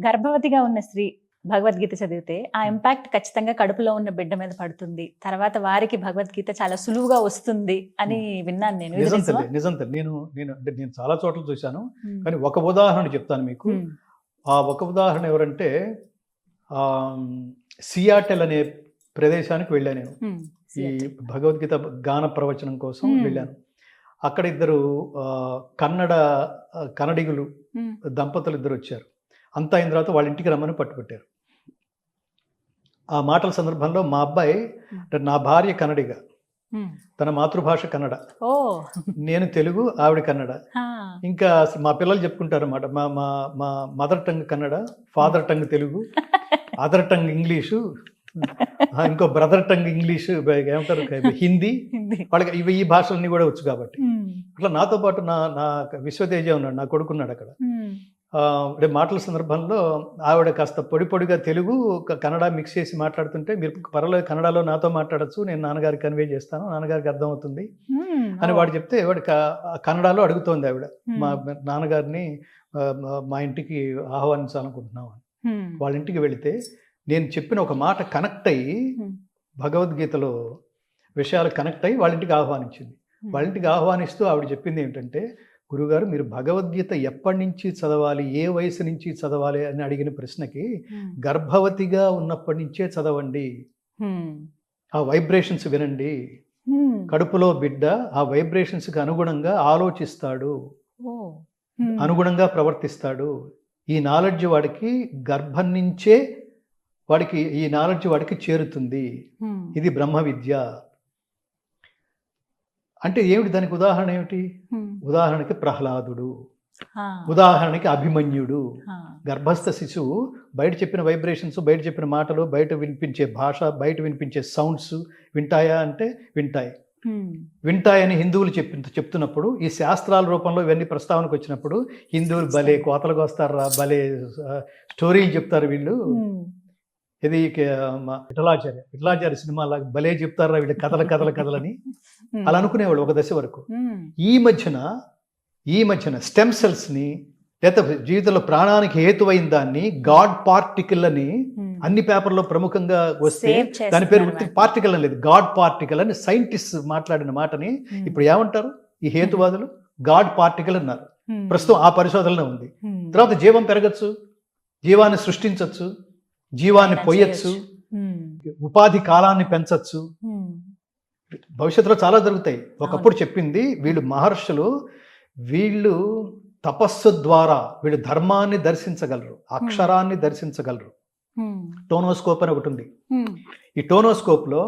గర్భవతిగా ఉన్న స్త్రీ భగవద్గీత చదివితే ఆ ఇంపాక్ట్ ఖచ్చితంగా కడుపులో ఉన్న బిడ్డ మీద పడుతుంది తర్వాత వారికి భగవద్గీత చాలా సులువుగా వస్తుంది అని విన్నాను నేను నిజం నిజమా? తల్లి నిజం తల్లి నేను నేను అంటే నేను చాలా చోట్ల చూశాను ఉమ్. కానీ ఒక ఉదాహరణ చెప్తాను మీకు. ఆ ఒక ఉదాహరణ ఎవరంటే సియాటెల్ అనే ప్రదేశానికి వెళ్ళాను నేను. ఈ భగవద్గీత గాన ప్రవచనం కోసం Hmm. వెళ్ళాను అక్కడ ఇద్దరు కన్నడ కన్నడిగులు. దంపతులు ఇద్దరు వచ్చారు అంతా అయిన తర్వాత వాళ్ళ ఇంటికి రమ్మని పట్టుబట్టారు. ఆ మాటల సందర్భంలో మా అబ్బాయి అంటే నా భార్య కన్నడిగా. తన మాతృభాష కన్నడ. నేను తెలుగు ఆవిడ కన్నడ. ఇంకా మా పిల్లలు చెప్పుకుంటారు అనమాట మా మా మా mother tongue Kannada father tongue Telugu other tongue English ఇంకో బ్రదర్ టంగ్ ఇంగ్లీషు ఏమంటారు? హిందీ. వాళ్ళకి ఇవి ఈ భాషలన్నీ కూడా వచ్చు కాబట్టి. అట్లా నాతో పాటు నా నా విశ్వతేజ ఉన్నాడు నా కొడుకున్నాడు అక్కడ. అంటే మాటల సందర్భంలో ఆవిడ కాస్త పొడి పొడిగా తెలుగు కన్నడ మిక్స్ చేసి మాట్లాడుతుంటే మీరు పర్వాలేదు కన్నడలో నాతో మాట్లాడచ్చు నేను నాన్నగారికి కన్వే చేస్తాను నాన్నగారికి అర్థమవుతుంది. అని. వాడు చెప్తే వాడు కన్నడలో అడుగుతోంది ఆవిడ. మా నాన్నగారిని మా- ఇంటికి ఆహ్వానించాలనుకుంటున్నాం అని. వాళ్ళ ఇంటికి వెళితే నేను చెప్పిన ఒక మాట కనెక్ట్ అయ్యి. భగవద్గీతలో విషయాలు కనెక్ట్ అయ్యి వాళ్ళ ఇంటికి ఆహ్వానించింది. వాళ్ళ ఇంటికి ఆహ్వానిస్తూ ఆవిడ చెప్పింది ఏంటంటే గురుగారు మీరు భగవద్గీత ఎప్పటి నుంచి చదవాలి ఏ వయసు నుంచి చదవాలి అని అడిగిన ప్రశ్నకి. గర్భవతిగా ఉన్నప్పటి నుంచే చదవండి. ఆ వైబ్రేషన్స్ వినండి. కడుపులో బిడ్డ ఆ వైబ్రేషన్స్కి అనుగుణంగా ఆలోచిస్తాడు. అనుగుణంగా ప్రవర్తిస్తాడు ఈ నాలెడ్జ్ వాడికి గర్భం నుంచే వాడికి ఈ నాలెడ్జ్ వాడికి చేరుతుంది. ఇది బ్రహ్మ విద్య అంటే ఏమిటి దానికి ఉదాహరణ ఏమిటి. ఉదాహరణకి ప్రహ్లాదుడు. ఉదాహరణకి అభిమన్యుడు. గర్భస్థ శిశువు బయట చెప్పిన వైబ్రేషన్స్ బయట చెప్పిన మాటలు బయట వినిపించే భాష బయట వినిపించే సౌండ్స్ వింటాయా అంటే వింటాయి. వింటాయని హిందువులు చెప్పి చెప్తున్నప్పుడు ఈ శాస్త్రాల రూపంలో ఇవన్నీ ప్రస్తావనకు వచ్చినప్పుడు హిందువులు భలే కోతలకు వస్తారా భలే స్టోరీలు చెప్తారు వీళ్ళు. ఇది విఠలాచార్య విఠలాచార్య సినిమాలా భలే చెప్తారా వీళ్ళు కథల కథల కథలని. అలా అనుకునేవాళ్ళు ఒక దశ వరకు. ఈ మధ్యన ఈ మధ్యన స్టెమ్ సెల్స్ని లేదా జీవితంలో ప్రాణానికి హేతువైన దాన్ని గాడ్ పార్టికల్ అని. అన్ని పేపర్లో ప్రముఖంగా వస్తే దాని పేరు ఉత్తి. పార్టికల్ అని లేదు గాడ్ పార్టికల్ అని సైంటిస్ట్ మాట్లాడిన మాటని. ఇప్పుడు ఏమంటారు ఈ హేతువాదులు గాడ్ పార్టికల్ అన్నారు. ప్రస్తుతం ఆ పరిశోధనలో ఉంది. తర్వాత జీవం పెరగచ్చు జీవాన్ని సృష్టించవచ్చు జీవాన్ని పొయ్యొచ్చు. ఉపాధి కాలాన్ని పెంచవచ్చు ఉమ్. భవిష్యత్తులో చాలా జరుగుతాయి ఒకప్పుడు చెప్పింది వీళ్ళు మహర్షులు వీళ్ళు తపస్సు ద్వారా వీళ్ళు ధర్మాన్ని దర్శించగలరు అక్షరాన్ని దర్శించగలరు. టోనోస్కోప్ అని ఒకటి ఉంది. ఈ టోనోస్కోప్లో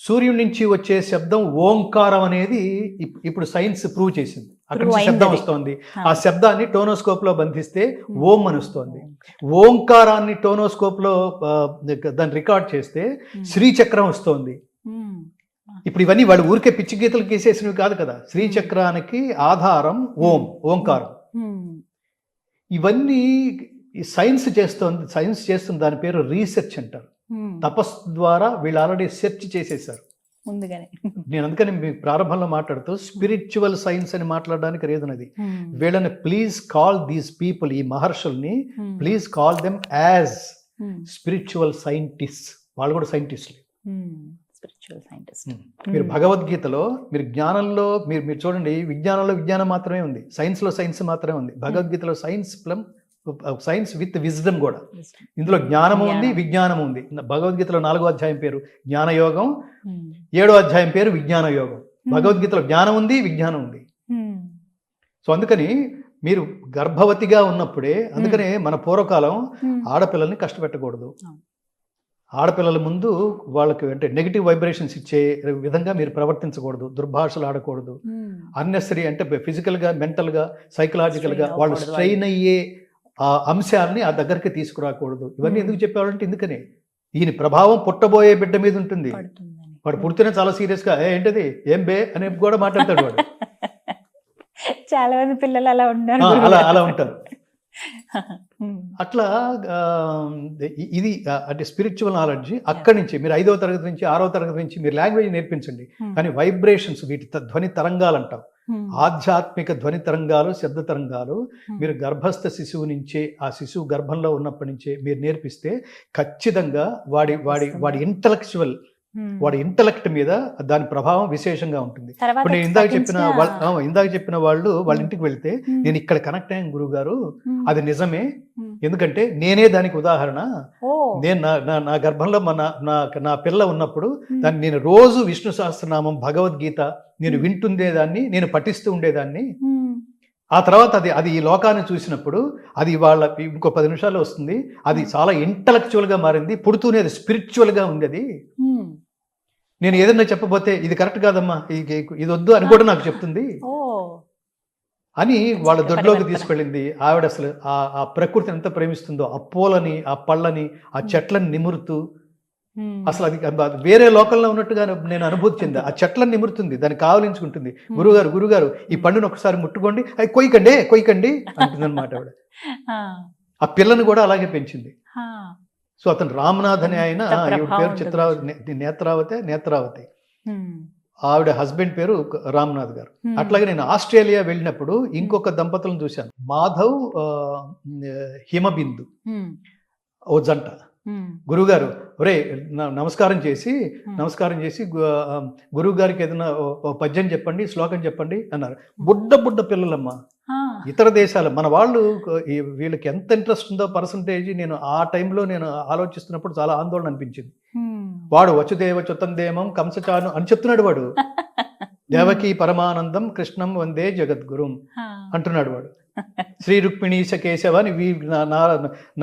సూర్యుడి నుంచి వచ్చే శబ్దం ఓంకారం అనేది ఇప్- ఇప్పుడు సైన్స్ ప్రూవ్ చేసింది అక్కడ శబ్దం. వస్తోంది ఆ. శబ్దాన్ని టోనోస్కోప్లో బంధిస్తే. ఓం అని వస్తోంది ఓంకారాన్ని టోనోస్కోప్లో దాన్ని రికార్డ్ చేస్తే. శ్రీచక్రం వస్తోంది. ఇప్పుడు ఇవన్నీ వాళ్ళు ఊరికే పిచ్చి గీతలు గీసేసినవి కాదు కదా శ్రీచక్రానికి ఆధారం ఓం ఓంకారం. ఇవన్నీ సైన్స్ చేస్తోంది సైన్స్ చేస్తున్న దాని పేరు రీసెర్చ్ అంటారు ఉమ్. తపస్సు ద్వారా వీళ్ళు ఆల్రెడీ సెర్చ్ చేసేసారు ముందుగానే. నేను అందుకని మీ ప్రారంభంలో మాట్లాడుతూ స్పిరిచువల్ సైన్స్ అని మాట్లాడడానికి రీజన్ అది. వీళ్ళని ప్లీజ్ కాల్ దీస్ పీపుల్ ఈ మహర్షుల్ని. Please call them as. Spiritual scientist వాళ్ళు కూడా సైంటిస్టులు. స్పిరిచువల్ సైంటిస్ట్ మీరు భగవద్గీతలో మీరు జ్ఞానంలో మీరు మీరు చూడండి విజ్ఞానంలో విజ్ఞానం మాత్రమే ఉంది. సైన్స్లో సైన్స్ మాత్రమే ఉంది. భగవద్గీతలో science plus science with wisdom కూడా ఇందులో జ్ఞానం ఉంది జ్ఞానం. విజ్ఞానం ఉంది భగవద్గీతలో నాలుగో అధ్యాయం పేరు జ్ఞానయోగం. ఏడో అధ్యాయం పేరు విజ్ఞాన యోగం భగవద్గీతలో జ్ఞానం ఉంది విజ్ఞానం ఉంది. సో అందుకని మీరు గర్భవతిగా ఉన్నప్పుడే అందుకనే మన పూర్వకాలం. ఆడపిల్లల్ని కష్టపెట్టకూడదు. ఆడపిల్లల ముందు వాళ్ళకి అంటే నెగిటివ్ వైబ్రేషన్స్ ఇచ్చే విధంగా మీరు ప్రవర్తించకూడదు దుర్భాషలు ఆడకూడదు. అన్నెసరీ అంటే ఫిజికల్గా మెంటల్గా సైకలాజికల్గా వాళ్ళు స్ట్రెయిన్ అయ్యే ఆ అంశాలని ఆ దగ్గరికి తీసుకురాకూడదు ఇవన్నీ. ఎందుకు చెప్పేవాళ్ళంటే ఎందుకనే ఈయన ప్రభావం పుట్టబోయే బిడ్డ మీద ఉంటుంది వాడు పుడితేనే చాలా సీరియస్గా ఏంటది ఏం బే అని కూడా మాట్లాడతాడు వాడు చాలా మంది పిల్లలు అలా ఆ, అలా. అలా ఉంటారు. అట్లా ఇది అంటే స్పిరిచువల్ నాలెడ్జ్ అక్కడి నుంచి మీరు ఐదవ తరగతి నుంచి ఆరవ తరగతి నుంచి మీరు లాంగ్వేజ్ నేర్పించండి. కానీ వైబ్రేషన్స్ వీటి ధ్వని తరంగాలు అంటాం. ఆధ్యాత్మిక ధ్వని తరంగాలు శబ్ద తరంగాలు. మీరు గర్భస్థ శిశువు నుంచే ఆ శిశువు గర్భంలో ఉన్నప్పటి నుంచే మీరు నేర్పిస్తే ఖచ్చితంగా వాడి వాడి. వాడి ఇంటలెక్చువల్. వాడి ఇంటలెక్ట్ మీద దాని ప్రభావం విశేషంగా ఉంటుంది ఇప్పుడు నేను ఇందాక చెప్పిన వాళ్ళ ఇందాక చెప్పిన వాళ్ళు వాళ్ళ Hmm. ఇంటికి వెళ్తే Hmm. నేను ఇక్కడ కనెక్ట్ అయ్యాను గురువు గారు Hmm. అది నిజమే Hmm. ఎందుకంటే నేనే దానికి ఉదాహరణ నేను నా నా- గర్భంలో మన నా నా పిల్ల ఉన్నప్పుడు Hmm. దాన్ని నేను రోజు విష్ణు సహస్రనామం భగవద్గీత నేను Hmm. వింటుండేదాన్ని నేను పఠిస్తూ ఉండేదాన్ని Hmm. ఆ తర్వాత అది అది ఈ లోకాన్ని చూసినప్పుడు అది వాళ్ళ ఇంకో పది నిమిషాలు వస్తుంది అది Hmm. చాలా ఇంటలెక్చువల్గా మారింది పుడుతూనే అది స్పిరిచువల్గా ఉంది అది Hmm. నేను ఏదైనా చెప్పబోతే ఇది కరెక్ట్ కాదమ్మా ఇది వద్దు అని కూడా నాకు చెప్తుంది. అని వాళ్ళ దొడ్లోకి. తీసుకెళ్ళింది. ఆవిడ అసలు ఆ ఆ ప్రకృతిని ఎంత ప్రేమిస్తుందో ఆ పూలని ఆ పళ్ళని ఆ చెట్లని నిమురుతూ. అసలు అది అది వేరే లోకంలో ఉన్నట్టుగా నేను అనుభూతి చెందా? ఆ చెట్లను నిమురుతుంది దాన్ని కావలించుకుంటుంది. గురుగారు గురుగారు ఈ పండును ఒకసారి ముట్టుకోండి. అవి కొయ్యకండి కొయ్యకండి అంటుంది అనమాట ఆవిడ. ఆ. పిల్లని కూడా అలాగే పెంచింది. సో అతను రామనాథ్ అని ఆయన ఈవిడ ప్రభావం పేరు. చిత్రావతి నేత్రావతి నేత్రావతి. ఆవిడ హస్బెండ్ పేరు రామనాథ్ గారు. అట్లాగే నేను ఆస్ట్రేలియా వెళ్ళినప్పుడు ఇంకొక దంపతులను చూశాను మాధవ్ హిమబిందు. ఓ జంట. గురుగారు ఒరే నమస్కారం చేసి. నమస్కారం చేసి గురువు గారికి ఏదైనా పద్యం చెప్పండి శ్లోకం చెప్పండి అన్నారు బుడ్డ బుడ్డ పిల్లలమ్మ. ఇతర దేశాలు మన వాళ్ళు వీళ్ళకి ఎంత ఇంట్రెస్ట్ ఉందో పర్సంటేజ్ నేను ఆ టైంలో నేను ఆలోచిస్తున్నప్పుడు చాలా ఆందోళన అనిపించింది. వాడు వచ్చుదేవ చుతందేమం కంసచాను అని చెప్తున్నాడు వాడు దేవకి పరమానందం కృష్ణం వందే జగద్గురుం. అంటున్నాడు వాడు శ్రీ రుక్మిణీశ కేశవ అని వీ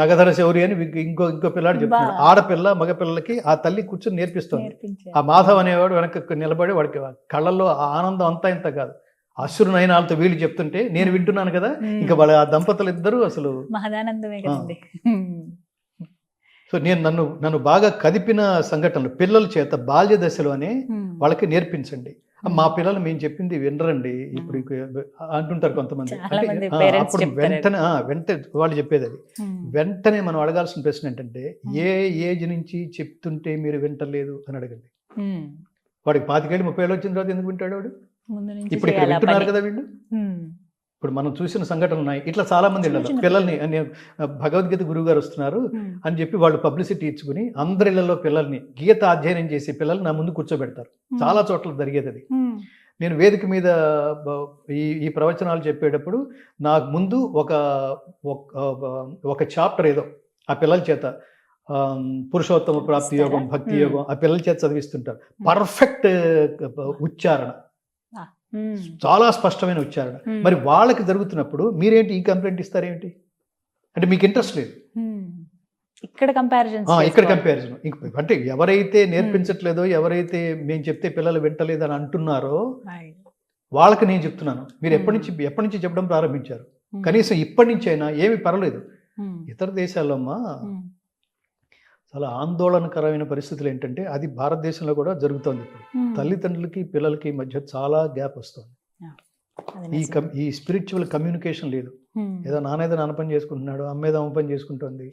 నగధర శౌరి అని ఇంకో ఇంకో పిల్లాడు చెప్తున్నాడు. ఆడపిల్ల మగపిల్లలకి ఆ తల్లి కూర్చొని నేర్పిస్తుంది. ఆ మాధవ్ అనేవాడు వెనక నిలబడి వాడికి కళ్ళల్లో ఆ ఆనందం అంతా ఇంత కాదు అశ్రు నయనాలతో వీళ్ళు చెప్తుంటే నేను వింటున్నాను కదా. ఇంకా వాళ్ళ ఆ దంపతులు ఇద్దరు అసలు మహదానందమే కదండి. సో నేను నన్ను నన్ను బాగా కదిపిన సంఘటనలు పిల్లల చేత బాల్య దశలోనే. వాళ్ళకి నేర్పించండి. మా పిల్లలు మేము చెప్పింది వినరండి. ఇప్పుడు అంటుంటారు కొంతమంది. అప్పుడు వెంటనే వెంటనే వాళ్ళు చెప్పేది అది. వెంటనే మనం అడగాల్సిన ప్రశ్న ఏంటంటే ఏ ఏజ్ నుంచి చెప్తుంటే మీరు వింటలేదు అని అడగండి. వాడికి పాతికేళ్ళు ముప్పై ఏళ్ళు వచ్చిన తర్వాత ఎందుకు వింటాడు వాడు? ముందు నుంచి ఇప్పుడు ఇక్కడ వింటున్నారు? కదా వీళ్ళు. ఇప్పుడు మనం చూసిన సంఘటనలు ఉన్నాయి ఇట్లా చాలా మంది ఇళ్ళలో చిన్న పిల్లల్ని భగవద్గీత గురువు గారు వస్తున్నారు. అని చెప్పి వాళ్ళు పబ్లిసిటీ ఇచ్చుకుని అందరి ఇళ్ళలో పిల్లల్ని గీత అధ్యయనం చేసి పిల్లల్ని నా ముందు కూర్చోబెడతారు. చాలా చోట్ల జరిగేది అది. నేను వేదిక మీద ఈ ఈ ప్రవచనాలు చెప్పేటప్పుడు నాకు ముందు ఒక ఒక- చాప్టర్ ఏదో ఆ పిల్లల చేత పురుషోత్తమ ప్రాప్తి యోగం? భక్తి. యోగం ఆ పిల్లల చేత చదివిస్తుంటారు పర్ఫెక్ట్ ఉచ్చారణ. చాలా స్పష్టమైన ఉచ్చారణ. మరి వాళ్ళకి జరుగుతున్నప్పుడు మీరేంటి ఈ కంప్లైంట్ ఇస్తారేంటి? అంటే మీకు ఇంట్రెస్ట్ లేదు. ఇక్కడ కంపారిజన్ ఇక్కడ కంపారిజన్ అంటే ఎవరైతే నేర్పించట్లేదో ఎవరైతే మేము చెప్తే పిల్లలు వింటలేదు అని అంటున్నారో వాళ్ళకి నేను చెప్తున్నాను. మీరు ఎప్పటి నుంచి ఎప్పటి నుంచి చెప్పడం ప్రారంభించారు? కనీసం ఇప్పటి నుంచి అయినా ఏమి పర్వాలేదు. ఇతర దేశాల్లో అమ్మా చాలా ఆందోళనకరమైన పరిస్థితులు ఏంటంటే అది భారతదేశంలో కూడా జరుగుతోంది ఇప్పుడు. తల్లిదండ్రులకి పిల్లలకి మధ్య చాలా గ్యాప్ వస్తుంది. ఈ కమ్ ఈ స్పిరిచువల్ కమ్యూనికేషన్ లేదు. ఏదో నానేదో నాన్న పని చేసుకుంటున్నాడు అమ్మేదో అమ్మ పని చేసుకుంటోంది.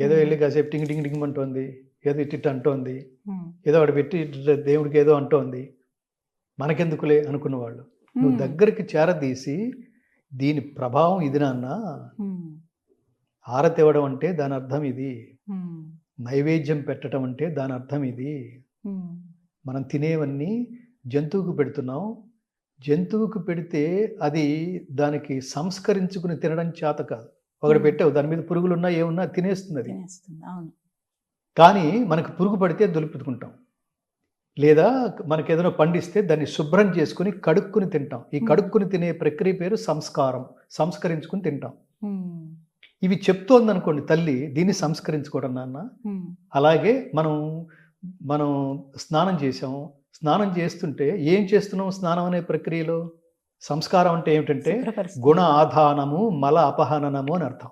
ఏదో. వెళ్ళి కాసేపు టింగ్ టింగ్ టింగ్ అంటోంది ఏదో ఇట్టి అంటోంది ఏదో వాడు పెట్టి దేవుడికి ఏదో అంటోంది. మనకెందుకులే అనుకున్న వాళ్ళు నువ్వు దగ్గరికి చేరదీసి దీని ప్రభావం ఇది నాన్న హారతి ఇవ్వడం అంటే దాని అర్థం ఇది. నైవేద్యం పెట్టడం అంటే దాని అర్థం ఇది. మనం తినేవన్నీ జంతువుకు పెడుతున్నాం. జంతువుకు పెడితే అది దానికి సంస్కరించుకుని తినడం చేత కాదు. ఒకటి. పెట్టావు దాని మీద పురుగులు ఉన్నా ఏమున్నా తినేస్తుంది అది. కానీ మనకు పురుగు పడితే దులుపుకుంటాం. లేదా మనకి ఏదైనా పండిస్తే దాన్ని శుభ్రం చేసుకుని కడుక్కుని తింటాం. ఈ. కడుక్కుని తినే ప్రక్రియ పేరు సంస్కారం. సంస్కరించుకుని తింటాం. ఇవి చెప్తోంది అనుకోండి తల్లి దీన్ని సంస్కరించుకోవడం నాన్న. అలాగే మనం మనం స్నానం చేసాం స్నానం చేస్తుంటే ఏం చేస్తున్నాం స్నానం అనే ప్రక్రియలో సంస్కారం అంటే ఏమిటంటే. గుణ ఆధానము మల అపహననము అని అర్థం.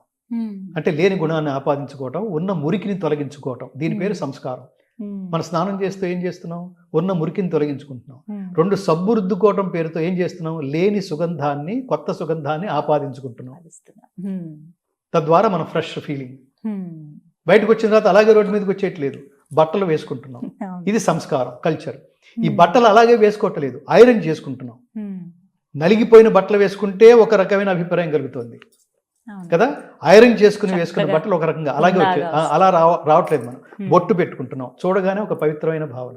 అంటే లేని గుణాన్ని ఆపాదించుకోవటం ఉన్న మురికిని తొలగించుకోవటం దీని పేరు. సంస్కారం. మన స్నానం చేస్తూ ఏం చేస్తున్నాం ఉన్న మురికిని తొలగించుకుంటున్నాం. రెండు సబ్బు రుద్దుకోవటం పేరుతో ఏం చేస్తున్నాం లేని సుగంధాన్ని కొత్త సుగంధాన్ని ఆపాదించుకుంటున్నాం. తద్వారా మన ఫ్రెష్ ఫీలింగ్. బయటకు వచ్చిన తర్వాత అలాగే రోడ్డు మీదకి వచ్చేయట్లేదు బట్టలు వేసుకుంటున్నాం. ఇది సంస్కారం కల్చర్ ఈ. బట్టలు అలాగే వేసుకోవట్లేదు ఐరన్ చేసుకుంటున్నాం. నలిగిపోయిన బట్టలు వేసుకుంటే ఒక రకమైన అభిప్రాయం కలుగుతుంది. కదా ఐరన్ చేసుకుని వేసుకున్న బట్టలు ఒక రకంగా అలాగే. ఆ, అలా రావ రావట్లేదు మనం. బొట్టు పెట్టుకుంటున్నాం చూడగానే ఒక పవిత్రమైన భావన.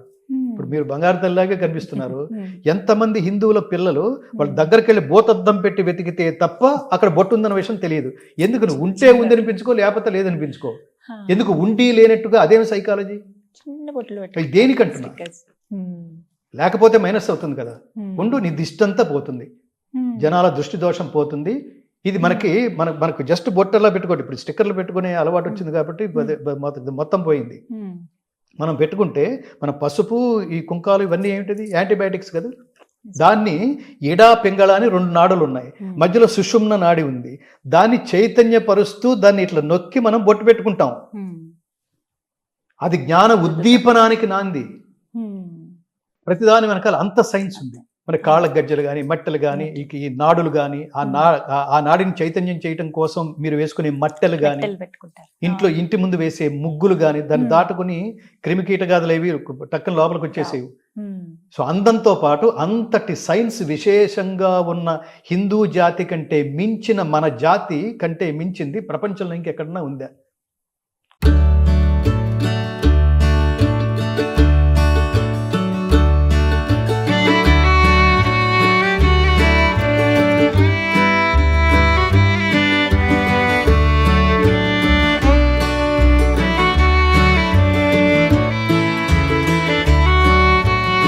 ఇప్పుడు మీరు బంగారు తల్లిలాగే కనిపిస్తున్నారు Hmm. ఎంతమంది హిందువుల పిల్లలు వాళ్ళ Hmm. దగ్గరికి వెళ్ళి బోతద్దం పెట్టి వెతికితే తప్ప అక్కడ బొట్టు ఉందన్న విషయం తెలియదు ఎందుకు నువ్వు ఉంటే ఉంది అనిపించుకో లేకపోతే లేదనిపించుకో. ఎందుకు ఉండి లేనట్టుగా అదేం సైకాలజీ దేనికంటున్నా. Hmm. లేకపోతే మైనస్ అవుతుంది కదా Hmm. ఉండు నీ దిష్టంతా పోతుంది Hmm. జనాల దృష్టి దోషం పోతుంది ఇది మనకి మన మనకు జస్ట్ బొట్టలా పెట్టుకోండి ఇప్పుడు స్టిక్కర్లు పెట్టుకునే అలవాటు వచ్చింది కాబట్టి మొత్తం- పోయింది Hmm. మనం పెట్టుకుంటే మన పసుపు ఈ కుంకాలు ఇవన్నీ ఏమిటిది? యాంటీబయాటిక్స్ కదా. దాన్ని ఎడా పింగళ అని రెండు నాడులు ఉన్నాయి. మధ్యలో సుషుమ్న నాడి ఉంది. దాన్ని చైతన్యపరుస్తూ దాన్ని ఇట్లా నొక్కి మనం బొట్టు పెట్టుకుంటాం. అది జ్ఞాన ఉద్దీపనానికి నాంది. ప్రతిదాని వెనకాల అంత సైన్స్ ఉంది. మన కాళ్ళ గజ్జలు కానీ మట్టెలు కానీ ఈ నాడులు కానీ ఆ నా ఆ- నాడిని చైతన్యం చేయటం కోసం మీరు వేసుకునే మట్టెలు కానీ ఇంట్లో ఇంటి ముందు వేసే ముగ్గులు కానీ దాన్ని Hmm. దాటుకుని క్రిమి కీటగాదులు ఏవి టక్కన లోపలికి వచ్చేసేవి. Hmm. సో అందంతో పాటు అంతటి సైన్స్ విశేషంగా ఉన్న హిందూ జాతి కంటే మించిన మన జాతి కంటే మించింది ప్రపంచంలో ఇంకెక్కడన్నా ఉందా?